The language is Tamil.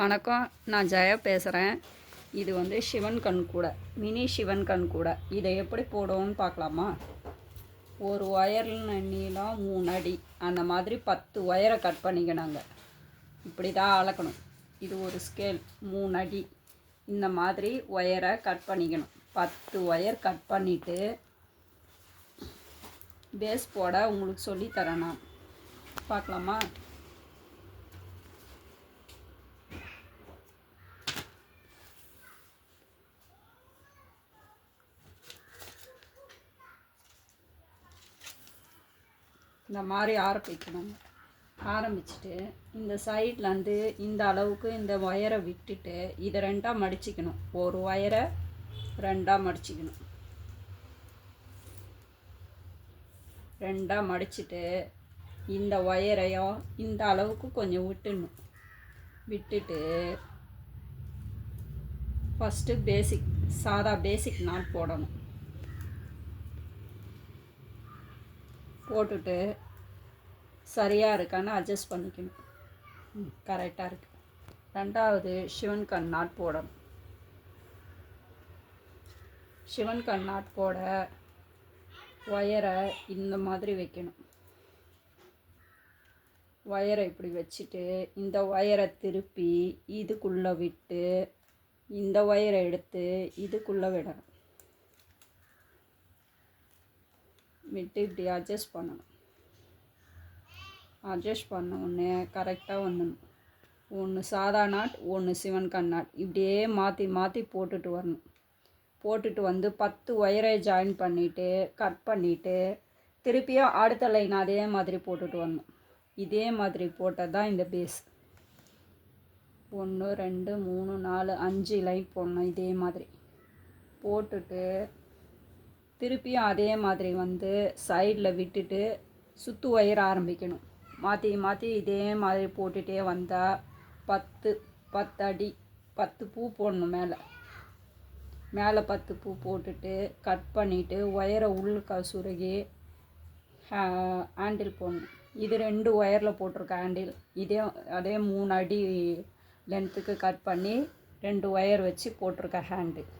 வணக்கம் நான் ஜெயா பேசுகிறேன் இது வந்து சிவன் கண் கூட மினி சிவன் கண் கூட. இதை எப்படி போடுவோம்னு பார்க்கலாமா? ஒரு ஒயரில் நீளம் மூணு அடி. அந்த மாதிரி பத்து ஒயரை கட் பண்ணிக்கினாங்க இப்படி தான் அளக்கணும். இது ஒரு ஸ்கேல் மூணு அடி. இந்த மாதிரி ஒயரை கட் பண்ணிக்கணும். பத்து ஒயர் கட் பண்ணிவிட்டு பேஸ் போட உங்களுக்கு சொல்லித்தரேன் நான். பார்க்கலாமா? இந்த மாதிரி ஆரம்பிக்கணும் ஆரம்பிச்சுட்டு இந்த சைட்லேருந்து இந்த அளவுக்கு இந்த ஒயரை விட்டுட்டு இதை ரெண்டாக மடிச்சிக்கணும். ஒரு ஒயரை ரெண்டாக மடிச்சிக்கணும். ரெண்டாக மடிச்சுட்டு இந்த ஒயரையும் இந்த அளவுக்கு கொஞ்சம் விட்டுடணும். விட்டுட்டு ஃபஸ்ட்டு பேசிக் சாதா பேசிக் நாட் போடணும். போட்டுட்டு சரியாக இருக்கான்னு அட்ஜஸ்ட் பண்ணிக்கணும். கரெக்டாக இருக்கு. ரெண்டாவது சிவன் கண் நாட் போடணும். சிவன் கண் நாட் போட ஒயரை இந்த மாதிரி வைக்கணும். ஒயரை இப்படி வச்சுட்டு இந்த ஒயரை திருப்பி இதுக்குள்ளே விட்டு இந்த ஒயரை எடுத்து இதுக்குள்ளே விடணும். விட்டு இப்படி அட்ஜஸ்ட் பண்ணணும். அட்ஜஸ்ட் பண்ண உடனே கரெக்டாக வந்துடணும். ஒன்று சாதா நாட் ஒன்று சிவன் கண்ணாட் இப்படியே மாற்றி மாற்றி போட்டுட்டு வரணும். போட்டுட்டு வந்து பத்து ஒயரை ஜாயின் பண்ணிவிட்டு கட் பண்ணிவிட்டு திருப்பியும் அடுத்த லைன் அதே மாதிரி போட்டுட்டு வரணும். இதே மாதிரி போட்டது தான் இந்த பேஸ் ஒன்று ரெண்டு மூணு நாலு அஞ்சு லைன் போடணும் இதே மாதிரி. போட்டுட்டு திருப்பியும் அதே மாதிரி வந்து சைடில் விட்டுட்டு சுற்று ஒயர் ஆரம்பிக்கணும். மாற்றி மாற்றி இதே மாதிரி போட்டுகிட்டே வந்தால் பத்து பத்து அடி பத்து பூ போடணும் மேலே. மேலே பத்து பூ போட்டுட்டு கட் பண்ணிவிட்டு ஒயரை உள்ளுக்க சுருகி ஹேண்டில் போடணும். இது ரெண்டு ஒயரில் போட்டிருக்க ஹேண்டில் இதே அதே மூணு அடி லென்த்துக்கு கட் பண்ணி ரெண்டு ஒயர் வச்சு போட்டிருக்க ஹேண்டில்